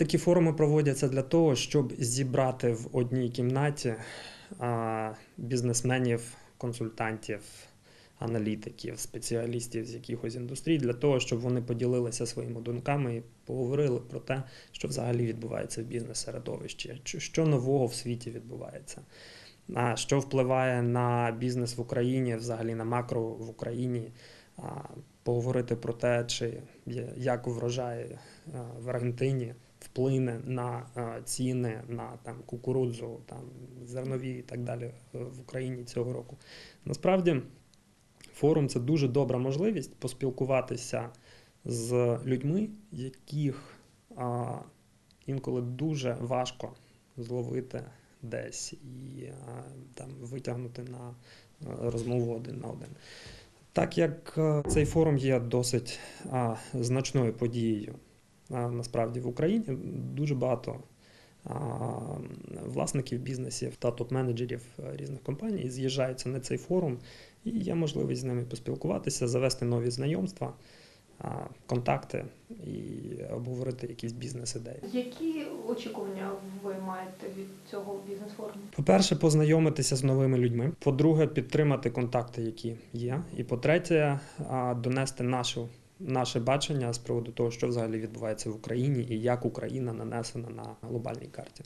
такі форуми проводяться для того, щоб зібрати в одній кімнаті бізнесменів, консультантів, аналітиків, спеціалістів з якихось індустрій, для того, щоб вони поділилися своїми думками і поговорили про те, що взагалі відбувається в бізнес-середовищі, що- нового в світі відбувається. А що впливає на бізнес в Україні, взагалі на макро в Україні, поговорити про те, чи як врожай в Аргентині вплине на ціни на там кукурудзу, там зернові і так далі е, в Україні цього року. Насправді, форум це дуже добра можливість поспілкуватися з людьми, яких а, інколи дуже важко зловити десь і а, там витягнути на е, розмову один на один. Так як е, цей форум є досить а, значною подією насправді в Україні, дуже багато власників бізнесів та топ-менеджерів е, різних компаній з'їжджаються на цей форум, і є можливість з ними поспілкуватися, завести нові знайомства, контакти і обговорити якісь бізнес-ідеї. Які очікування ви маєте від цього бізнес-форуму? По-перше, познайомитися з новими людьми. По-друге, підтримати контакти, які є. І по-третє, донести нашу, наше бачення з приводу того, що взагалі відбувається в Україні і як Україна нанесена на глобальній карті.